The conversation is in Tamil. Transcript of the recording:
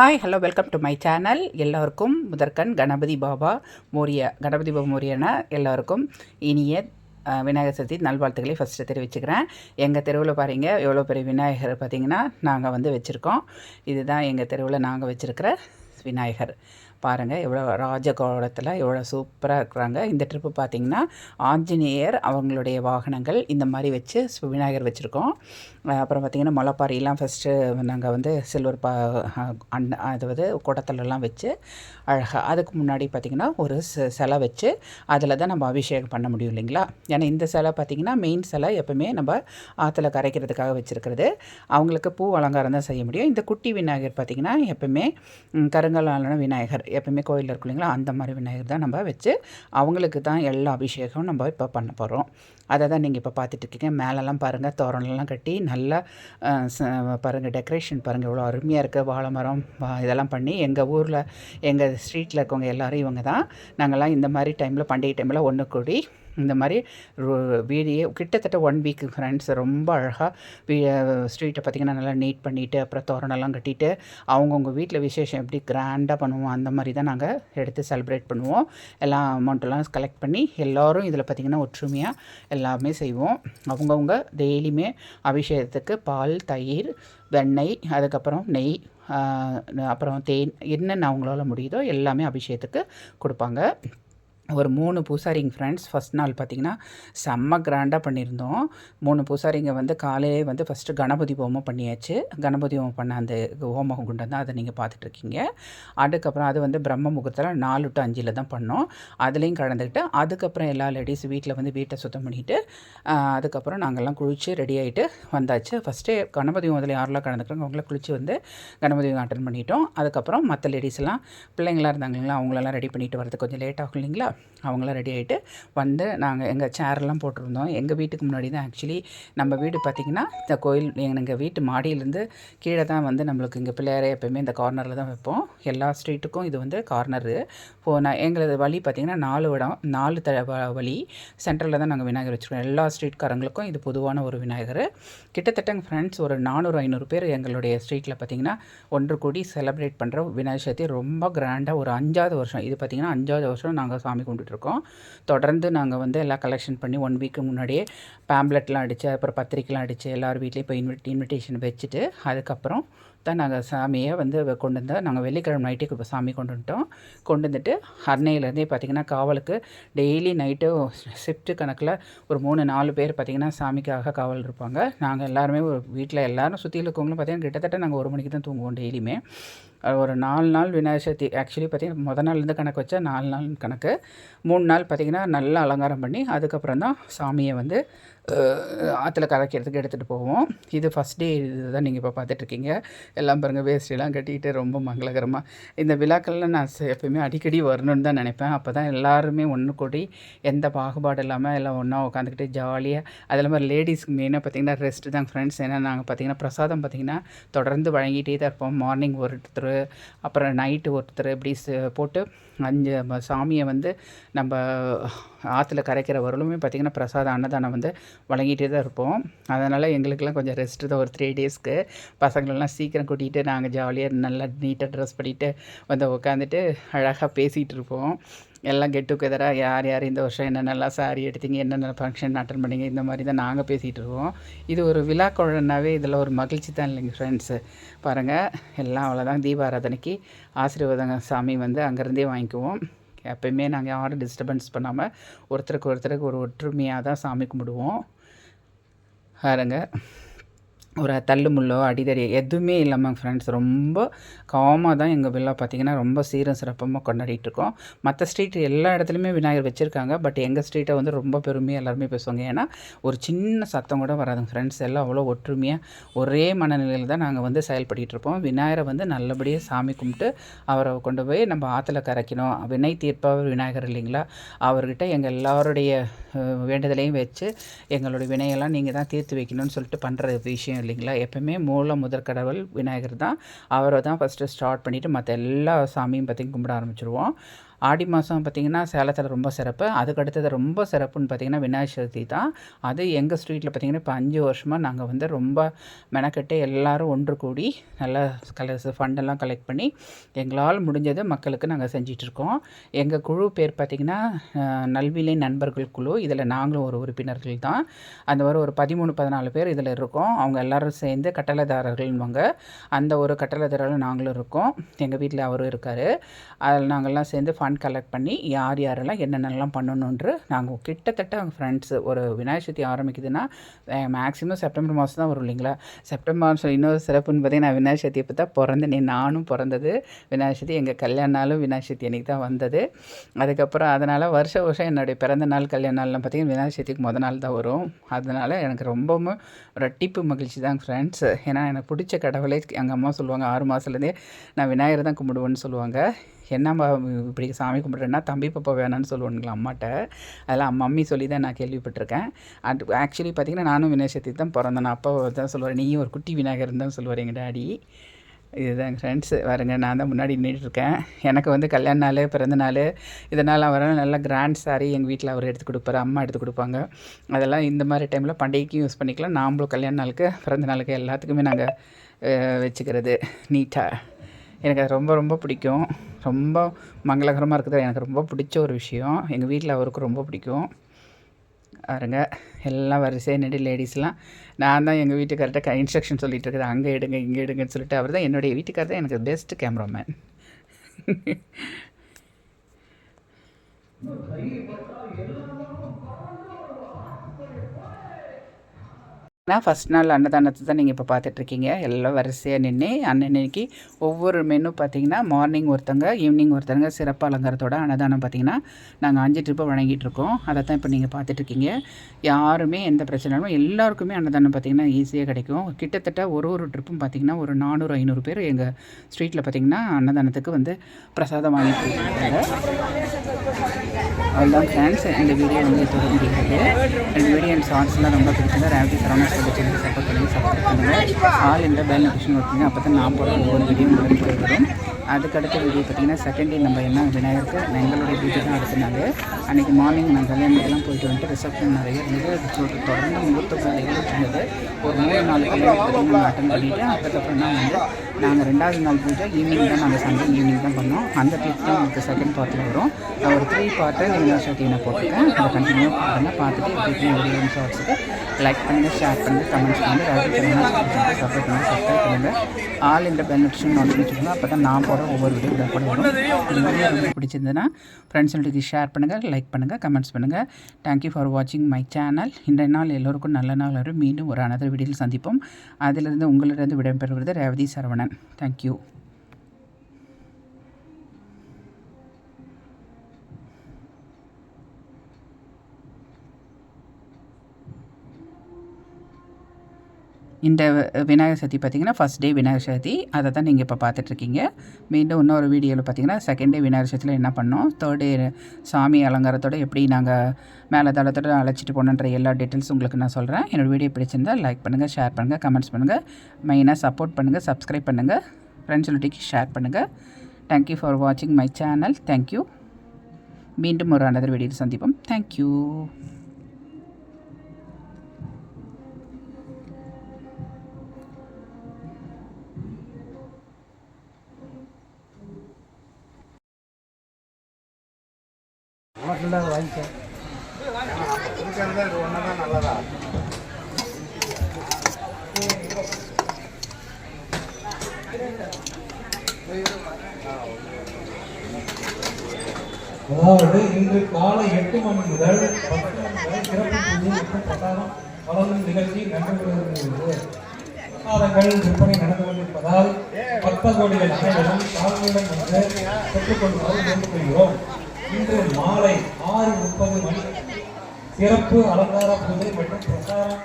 Hi hello welcome to my channel எல்லோருக்கும் முதற்கண் கணபதி பாபா மோரிய கணபதி பாபா மோரியனா எல்லோருக்கும் இனிய விநாயகர் சதுர்த்தி நல்வாழ்த்துக்களை ஃபஸ்ட்டு தெரிவிச்சுக்கிறேன். எங்கள் தெருவில் பாருங்க எவ்வளோ பெரிய விநாயகர் பார்த்தீங்கன்னா நாங்கள் வந்து வச்சுருக்கோம். இதுதான் எங்கள் தெருவில் நாங்கள் வச்சுருக்கிற விநாயகர். பாருங்கள் எவ்வளோ ராஜகோலத்தில் எவ்வளோ சூப்பராக இருக்கிறாங்க. இந்த ட்ரிப்பு பார்த்தீங்கன்னா ஆஞ்சநேயர் அவங்களுடைய வாகனங்கள் இந்த மாதிரி வச்சு விநாயகர் வச்சுருக்கோம். அப்புறம் பார்த்திங்கன்னா முளைப்பாரிலாம் ஃபஸ்ட்டு நாங்கள் வந்து சில்வர் பா அஹ் அதாவது குடத்துலலாம் வச்சு அழகாக அதுக்கு முன்னாடி பார்த்திங்கன்னா ஒரு சிலை வச்சு அதில் தான் நம்ம அபிஷேகம் பண்ண முடியும் இல்லைங்களா? ஏன்னா இந்த சிலை பார்த்திங்கன்னா மெயின் சிலை எப்போவுமே நம்ம ஆற்றுல கரைக்கிறதுக்காக வச்சுருக்கிறது. அவங்களுக்கு பூ அலங்காரம் தான் செய்ய முடியும். இந்த குட்டி விநாயகர் பார்த்திங்கன்னா எப்போவுமே ம், விநாயகர். எப்பவுமே கோயிலில் இருக்கும் இல்லைங்களா? அந்த மாதிரி விநாயகர் தான் நம்ம வச்சு அவங்களுக்கு தான் எல்லா அபிஷேகம் நம்ம இப்போ பண்ண போகிறோம் அதை தான் நீங்கள் இப்போ பார்த்துட்டு இருக்கீங்க. மேலெல்லாம் பாருங்கள் தோரணம்லாம் கட்டி நல்லா ச- பாருங்கள் டெக்கரேஷன் பாருங்கள் எவ்வளோ அருமையாக இருக்குது வாழை மரம் இதெல்லாம் பண்ணி எங்கள் ஊரில் எங்கள் ஸ்ட்ரீட்டில் இருக்கவங்க எல்லோரும் இவங்க தான். நாங்கள்லாம் இந்த மாதிரி டைமில் பண்டிகை டைமில் ஒன்று கூடி இந்த மாதிரி வீடியோ கிட்டத்தட்ட ஒன் வீக் ஃப்ரெண்ட்ஸ் ரொம்ப அழகாக வீ ஸ்ட்ரீட்டை பார்த்திங்கன்னா நல்லா நீட் பண்ணிவிட்டு அப்புறம் தோரணெல்லாம் கட்டிட்டு அவங்கவுங்க வீட்டில் விசேஷம் எப்படி கிராண்டாக பண்ணுவோம் அந்த மாதிரி தான் நாங்கள் எடுத்து செலிப்ரேட் பண்ணுவோம். எல்லா அமௌண்ட்டெல்லாம் கலெக்ட் பண்ணி எல்லோரும் இதில் பார்த்திங்கன்னா ஒற்றுமையாக எல்லாமே செய்வோம். அவங்கவுங்க டெய்லியுமே அபிஷேகத்துக்கு பால் தயிர் வெண்ணெய் அதுக்கப்புறம் நெய் அப்புறம் தேன் என்னென்ன அவங்களால முடியுதோ எல்லாமே அபிஷேகத்துக்கு கொடுப்பாங்க. ஒரு மூணு பூசாரிங்க ஃப்ரெண்ட்ஸ் ஃபஸ்ட் நாள் பார்த்திங்கன்னா செம்ம கிராண்டாக பண்ணியிருந்தோம். மூணு பூசாரிங்க வந்து காலையிலே வந்து ஃபஸ்ட்டு கணபதி ஹோமம் பண்ணியாச்சு. கணபதி ஹோமம் பண்ண அந்த ஹோம குண்டம் தான் அதை நீங்கள் பார்த்துட்ருக்கீங்க அதுக்கப்புறம் அது வந்து பிரம்ம முகூர்த்தத்தில் நாலு டு அஞ்சில் தான் பண்ணோம். அதுலேயும் கலந்துக்கிட்டு அதுக்கப்புறம் எல்லா லேடிஸ் வீட்டில் வந்து வீட்டை சுத்தம் பண்ணிவிட்டு அதுக்கப்புறம் நாங்கள்லாம் குளித்து ரெடி ஆகிட்டு வந்தாச்சு. ஃபஸ்ட்டே கணபதி ஹோமத்தில் யாரெல்லாம் கலந்துக்கிறோம் அவங்கள குளித்து வந்து கணபதி ஹோமம் அட்டன் பண்ணிட்டோம். அதுக்கப்புறம் மற்ற லேடிஸ்லாம் பிள்ளைங்களாக இருந்தாங்களா இருந்தாங்க இல்லைங்களா அவங்களெல்லாம் ரெடி பண்ணிட்டு வரது கொஞ்சம் லேட் ஆகும் இல்லைங்களா? அவங்களாம் ரெடி ஆகிட்டு வந்து நாங்கள் எங்கள் சேர்லாம் போட்டிருந்தோம். எங்கள் வீட்டுக்கு முன்னாடி தான் ஆக்சுவலி நம்ம வீடு பார்த்திங்கன்னா இந்த கோயில் எங்கள் வீட்டு மாடியிலேருந்து கீழே தான் வந்து நம்மளுக்கு இங்கே பிள்ளையாரே எப்போயுமே இந்த கார்னரில் தான் வைப்போம். எல்லா ஸ்ட்ரீட்டுக்கும் இது வந்து கார்னரு இப்போ நான் எங்களது வழி பார்த்திங்கன்னா நாலு இடம் நாலு த வ- வழி. சென்டரில் தான் நாங்கள் விநாயகர் வச்சுருக்கோம். எல்லா ஸ்ட்ரீட்காரங்களுக்கும் இது பொதுவான ஒரு விநாயகர். கிட்டத்தட்ட எங்கள் ஃப்ரெண்ட்ஸ் ஒரு நானூறு ஐநூறு பேர் எங்களுடைய ஸ்ட்ரீட்டில் பார்த்திங்கன்னா ஒன்று கூடி செலிப்ரேட் பண்ணுற விநாயகர் சதுர்த்தி ரொம்ப கிராண்டாக ஒரு அஞ்சாவது வருஷம். இது பார்த்திங்கன்னா அஞ்சாவது வருஷம் நாங்கள் சாமி கும்பிட்டுருக்கோம் தொடர்ந்து நாங்கள் வந்து எல்லாம் கலெக்ஷன் பண்ணி ஒன் வீக்கு முன்னாடியே பேம்ப்லெட்லாம் அடித்து அப்புறம் பத்திரிக்கைலாம் அடித்து எல்லார் வீட்லேயும் இப்போ இன்விட் இன்விடேஷன் வச்சுட்டு அதுக்கப்புறம் தான் நாங்கள் சாமியை வந்து கொண்டு வந்தோம் நாங்கள் வெள்ளிக்கிழமை நைட்டுக்கு இப்போ சாமி கொண்டு வந்துட்டோம். கொண்டு வந்துட்டு அன்னையிலேருந்தே பார்த்திங்கன்னா காவலுக்கு டெய்லி நைட்டு ஷிஃப்ட்டு கணக்கில் ஒரு மூணு நாலு பேர் பார்த்திங்கன்னா சாமிக்காக காவல் இருப்பாங்க. நாங்கள் எல்லாருமே ஒரு வீட்டில் எல்லோரும் சுற்றியில் இருக்கவங்களும் பார்த்திங்கன்னா கிட்டத்தட்ட நாங்கள் ஒரு மணிக்கு தான் தூங்குவோம் டெய்லியுமே. ஒரு நாலு நாள் விநாயகர் சதுர்த்தி. ஆக்சுவலி பார்த்திங்கன்னா முத நாள்லேருந்து கணக்கு வச்சா நாலு நாள் கணக்கு. மூணு நாள் பார்த்திங்கன்னா நல்லா அலங்காரம் பண்ணி அதுக்கப்புறம் தான் சாமியை வந்து ஆற்றுல கரைக்கிறதுக்கு எடுத்துகிட்டு போவோம். இது ஃபஸ்ட் டே இதுதான் நீங்கள் இப்போ பார்த்துட்ருக்கீங்க. எல்லாம் பாருங்கள் வேஸ்டிலாம் கட்டிக்கிட்டு ரொம்ப மங்களகரமாக இந்த விழாக்கள்லாம் நான் எப்பயுமே அடிக்கடி வரணும்னு தான் நினைப்பேன். அப்போ தான் எல்லாருமே ஒன்று கூடி எந்த பாகுபாடு இல்லாமல் எல்லாம் ஒன்றா உட்காந்துக்கிட்டு ஜாலியாக அது இல்லாமல் லேடிஸ்க்கு மெயினாக பார்த்தீங்கன்னா ரெஸ்ட்டு தான் ஃப்ரெண்ட்ஸ் ஏன்னா நாங்கள் பார்த்தீங்கன்னா பிரசாதம் பார்த்திங்கன்னா தொடர்ந்து வழங்கிட்டே தான் இருப்போம். மார்னிங் ஒருத்தர் அப்புறம் நைட்டு ஒருத்தர் இப்படி ச- போட்டு அஞ்சு சாமியை வந்து நம்ம ஆற்றுல கரைக்கிற வரலுமே பார்த்திங்கன்னா பிரசாதம் அன்னதானம் வந்து வழங்கிட்டே தான் இருப்போம். அதனால் எங்களுக்கெல்லாம் கொஞ்சம் ரெஸ்ட்டு தான் ஒரு த்ரீ டேஸ்க்கு பசங்களெல்லாம் சீக்கிரம் கூட்டிகிட்டு நாங்கள் ஜாலியாக நல்லா நீட்டாக ட்ரெஸ் பண்ணிவிட்டு வந்து உட்காந்துட்டு அழகாக பேசிகிட்டு இருப்போம். எல்லாம் கெட் டுகெதராக யார் யார் இந்த வருஷம் என்னென்னலாம் சாரி எடுத்தீங்க என்னென்ன ஃபங்க்ஷன் அட்டன் பண்ணீங்க இந்த மாதிரி தான் நாங்கள் பேசிகிட்டு இருக்கோம் இது ஒரு விழா குழந்தைனாவே இதில் ஒரு மகிழ்ச்சி தான் இல்லைங்க ஃப்ரெண்ட்ஸு பாருங்கள் எல்லாம் அவ்வளோதான் தீபாராதனைக்கு ஆசீர்வாதங்க சாமி வந்து அங்கேருந்தே வாங்கிக்குவோம். எப்பயுமே நாங்கள் யாரும் டிஸ்டர்பன்ஸ் பண்ணாமல் ஒருத்தருக்கு ஒருத்தருக்கு ஒரு ஒற்றுமையாக தான் சாமி கும்பிடுவோம். பாருங்க. ஒரு தள்ளு முள்ளோ அடிதடி எதுவுமே இல்லாமல் ஃப்ரெண்ட்ஸ் ரொம்ப காமாக தான் எங்கள் விழா பார்த்திங்கன்னா ரொம்ப சீரும் சிறப்பமாக கொண்டாடிட்டு இருக்கோம். மற்ற ஸ்ட்ரீட் எல்லா இடத்துலையுமே விநாயகர் வச்சுருக்காங்க. பட் எங்கள் ஸ்ட்ரீட்டை வந்து ரொம்ப பெருமையாக எல்லாருமே பேசுவாங்க. ஏன்னா ஒரு சின்ன சத்தம் கூட வராதுங்க ஃப்ரெண்ட்ஸ் எல்லாம் அவ்வளோ ஒற்றுமையாக ஒரே மனநிலையில் தான் நாங்கள் வந்து செயல்பட்டு இருப்போம். விநாயகரை வந்து நல்லபடியாக சாமி கும்பிட்டு அவரை கொண்டு போய் நம்ம ஆற்றுல கரைக்கணும். வினை தீர்ப்பவர் விநாயகர் இல்லைங்களா? அவர்கிட்ட எங்கள் எல்லாருடைய வேண்டுதலையும் வச்சு எங்களுடைய வினையெல்லாம் நீங்கள் தான் தீர்த்து வைக்கணும்னு சொல்லிட்டு பண்ணுற விஷயம் இல்லைங்களா? எப்பவுமே மூல முதற் கடவுள் விநாயகர் தான். அவரை தான் ஃபஸ்ட்டு ஸ்டார்ட் பண்ணிவிட்டு மற்ற எல்லா சாமியும் பற்றியும் கும்பிட ஆரம்பிச்சிருவோம். ஆடி மாதம் பார்த்திங்கன்னா சேலத்தில் ரொம்ப சிறப்பு. அதுக்கு அடுத்தது ரொம்ப சிறப்புன்னு பார்த்திங்கன்னா விநாயகர் சதுர்த்தி தான். அது எங்கள் ஸ்ட்ரீட்டில் பார்த்திங்கன்னா இப்போ அஞ்சு வருஷமாக நாங்கள் வந்து ரொம்ப மெனக்கெட்டு எல்லோரும் ஒன்று கூடி நல்லா கலர்ஸ் ஃபண்டெல்லாம் கலெக்ட் பண்ணி எங்களால் முடிஞ்சது மக்களுக்கு நாங்கள் செஞ்சிட்ருக்கோம் எங்கள் குழு பேர் பார்த்திங்கன்னா நல்விலை நண்பர்கள் குழு. இதில் நாங்களும் ஒரு உறுப்பினர்கள் தான். அந்த ஒரு ஒரு பதிமூணு பதினாலு பேர் இதில் இருக்கோம். அவங்க எல்லோரும் சேர்ந்து கட்டளைதாரர்கள்வாங்க அந்த ஒரு கட்டளைதாரர்கள் நாங்களும் இருக்கோம். எங்கள் வீட்டில் அவரும் இருக்கார். அதில் நாங்கள்லாம் சேர்ந்து ஃபண்ட் கலெக்ட் பண்ணி யார் யாரெல்லாம் என்னென்னலாம் பண்ணணுன்று நாங்கள் கிட்டத்தட்ட அவங்க ஃப்ரெண்ட்ஸு ஒரு விநாயகர் சதுர்த்தி ஆரம்பிக்குதுன்னா மேக்ஸிமம் செப்டம்பர் மாதம் தான் வரும் இல்லைங்களா? செப்டம்பர் மாதம் இன்னொரு சிறப்புன்னு பார்த்தீங்கன்னா விநாயகர் சதுர்த்தி இப்போ தான் பிறந்தேன் நானும் பிறந்தது விநாயகர் சதுர்த்தி எங்கள் கல்யாண நாளும் விநாயகர் சதுர்த்தி அன்றைக்கி தான் வந்தது. அதுக்கப்புறம் அதனால் வருஷ வருஷம் என்னுடைய பிறந்த நாள் கல்யாண நாள்லாம் பார்த்திங்கன்னா விநாயகர் சதுர்த்திக்கு முத நாள் தான் வரும். அதனால் எனக்கு ரொம்பவும் ரெட்டிப்பு மகிழ்ச்சி தான் ஃப்ரெண்ட்ஸ் ஏன்னா எனக்கு பிடிச்ச கடவுளே எங்கள் அம்மா சொல்லுவாங்க ஆறு மாதத்துலேருந்தே நான் விநாயகர் தான் கும்பிடுவேன்னு சொல்லுவாங்க. என்னம்மா இப்படி சாமி கும்பிட்றேன்னா தம்பி பாப்பா வேணான்னு சொல்லுவானுங்களா அம்மாட்ட? அதெல்லாம் மம்மி சொல்லி தான் நான் கேள்விப்பட்டிருக்கேன். அது ஆக்சுவலி பார்த்திங்கன்னா நானும் விநாயகர் சதுர்த்தி தான் பிறந்தேன். அப்பா தான் சொல்லுவார் நீயும் ஒரு குட்டி விநாயகர் தான் சொல்லுவார் எங்கள் டாடி. இதுதான் ஃப்ரெண்ட்ஸ் வரங்க நான் தான் முன்னாடி நின்றுட்டுருக்கேன் எனக்கு வந்து கல்யாண நாள் பிறந்த நாள் இதனால் அவர் நல்லா கிராண்ட் சாரி எங்கள் வீட்டில் அவர் எடுத்து கொடுப்பாரு அம்மா எடுத்து கொடுப்பாங்க. அதெல்லாம் இந்த மாதிரி டைமில் பண்டிகைக்கும் யூஸ் பண்ணிக்கலாம். நாம்ளும் கல்யாண நாளுக்கு பிறந்த நாளுக்கு எல்லாத்துக்குமே நாங்கள் வச்சுக்கிறது நீட்டாக எனக்கு அது ரொம்ப ரொம்ப பிடிக்கும். ரொம்ப மங்களகரமாக இருக்குது எனக்கு ரொம்ப பிடிச்ச ஒரு விஷயம். எங்கள் வீட்டில் அவருக்கு ரொம்ப பிடிக்கும். பாருங்க எல்லாம் வரிசையாக நின்று லேடிஸ்லாம் நான் தான் எங்கள் வீட்டுக்கார்ட்ட இன்ஸ்ட்ரக்ஷன் சொல்லிகிட்டு இருக்கிறேன் அங்கே எடுங்க இங்கே எடுங்கன்னு சொல்லிட்டு அவர் தான் என்னுடைய வீட்டுக்கார் தான் எனக்கு பெஸ்ட் கேமராமேன் நான் ஃபஸ்ட் நாள் அன்னதானத்தை தான் நீங்கள் இப்போ பார்த்துட்ருக்கீங்க எல்லாம் வரிசையாக நின்று அன்னன்னைக்கு ஒவ்வொரு மெனு பார்த்தீங்கன்னா மார்னிங் ஒருத்தங்க ஈவினிங் ஒருத்தங்க சிறப்பு அலங்காரத்தோட அன்னதானம் பார்த்தீங்கன்னா நாங்கள் அஞ்சு ட்ரிப்பு வழங்கிட்டு இருக்கோம் அதை தான் இப்போ நீங்கள் பார்த்துட்ருக்கீங்க யாருமே எந்த பிரச்சனையும் எல்லாருக்குமே அன்னதானம் பார்த்திங்கன்னா ஈஸியாக கிடைக்கும். கிட்டத்தட்ட ஒரு ஒரு ட்ரிப்பும் பார்த்திங்கன்னா ஒரு நானூறு ஐநூறு பேர் எங்கள் ஸ்ட்ரீட்டில் பார்த்திங்கன்னா அன்னதானத்துக்கு வந்து பிரசாதம் வாங்கிட்டு இருக்காங்க அவ்வளோதான் ஃப்ரெண்ட்ஸ் இந்த வீடியோ வந்து தொடர்ந்து இந்த வீடியோ அண்ட் ஷார்ட்ஸ்லாம் ரொம்ப பிடிச்சிருந்தா ரேவதி சரவணா சேனல் சப்போர்ட் பண்ணி சப்போர்ட் பண்ணுங்கள் ஆல் இந்த பெல் நோட்டிஃபிகேஷன் ஒர்க்கிங்க அப்போ தான் நான் போகிற ஒவ்வொரு வீடியோ உங்களுக்கு வரும். அதுக்கடுத்த வீடியோ பார்த்தீங்கன்னா செகண்ட் டே நம்ம என்ன விநாயகருக்கு எங்களுடைய பூஜை தான் அடுத்த அன்றைக்கி மார்னிங் நான் கல்யாணத்துக்குலாம் போயிட்டு வந்துட்டு ரிசப்ஷன் நிறைய இருந்தது. தொடர்ந்து முகூர்த்த பூஜைகள் இருந்தது. ஒரு மூணு நாலு கல்யாணம் நான் அட்டன் பண்ணிவிட்டு அதுக்கப்புறம் தான் வந்து நாங்கள் ரெண்டாவது நாள் பூஜை ஈவினிங் தான் நாங்கள் சண்டே ஈவினிங் தான் பண்ணோம். அந்த கிளிப் தான் உங்களுக்கு செகண்ட் பார்ட்டில் வரும். நான் ஒரு த்ரீ பார்ட்டை நீங்கள் ஷர்ட்டினை போட்டிருக்கேன் அதை கண்டினியூ பண்ணுங்கள் பார்த்துட்டு எப்படி வீடியோ ஷார்ட்ஸுக்கு லைக் பண்ணுங்கள் ஷேர் பண்ணுங்கள் கமெண்ட்ஸ் பண்ணுங்கள் அதாவது சப்போர்ட் பண்ணுங்கள் சப்ஸ்கிரைப் பண்ணுங்கள் ஆல் இந்த பெனிஃபிஷன் நோட்டிஃபிகேஷன் அப்போ தான் நான் போகிற ஒவ்வொரு வீடியோ கூட வரும் இந்த பிடிச்சிருந்ததுன்னா ஃப்ரெண்ட்ஸ்களுக்கு ஷேர் பண்ணுங்கள் லைக் பண்ணுங்கள் கமெண்ட்ஸ் பண்ணுங்கள் தேங்க்யூ ஃபார் வாட்சிங் மை சேனல் இன்றைய நாள் எல்லோருக்கும் நல்ல நாள் வரும். மீண்டும் ஒரு அனதர் வீடியோவில் சந்திப்போம். அதிலிருந்து உங்களிடம் விடைபெறுவது ரேவதி சரவணன். தேங்க்யூ இந்த விநாயகர் சதுர்த்தி பார்த்திங்கன்னா ஃபஸ்ட் டே விநாயகர் சதுர்த்தி. அதை தான் நீங்கள் இப்போ பார்த்துட்ருக்கீங்க. மீண்டும் இன்னொரு வீடியோவில் பார்த்தீங்கன்னா செகண்ட் டே விநாயகர் சதுர்த்தியில் என்ன பண்ணோம்? தேர்ட் டே சாமி அலங்காரத்தோடு எப்படி நாங்கள் மேலே தளத்தோடு அழைச்சிட்டு போனன்ற எல்லா டீட்டெயில்ஸும் உங்களுக்கு நான் சொல்கிறேன் என்னோடய வீடியோ பிடிச்சிருந்தால் லைக் பண்ணுங்கள் ஷேர் பண்ணுங்கள் கமெண்ட்ஸ் பண்ணுங்கள் மெயினாக சப்போர்ட் பண்ணுங்கள் சப்ஸ்கிரைப் பண்ணுங்கள் ஃப்ரெண்ட்ஸ் ஷேர் பண்ணுங்கள் தேங்க்யூ ஃபார் வாட்சிங் மை சேனல் தேங்க்யூ மீண்டும் ஒரு அனதர் வீடியோவில் சந்திப்போம். தேங்க்யூ இருக்கிறது இது ஒன்று தான் நல்லதா அதாவது இன்று காலை எட்டு மணி முதல் பத்து மணி வரை சிறப்பு பூஜை மற்றும் பிரசாதம் வழங்கும் நிகழ்ச்சி நடைபெறுகிறது. பிரசாதங்கள் விற்பனை நடந்து கொண்டிருப்பதால் பக்தகோடிகள் அனைவரும் தாழ்மையுடன் வந்து பெற்றுக்கொள்ளுமாறு வேண்டுகொள்கிறோம் இன்று மாலை ஆறு முப்பது மணி சிறப்பு அலங்கார பூஜை மற்றும் பிரசாரம்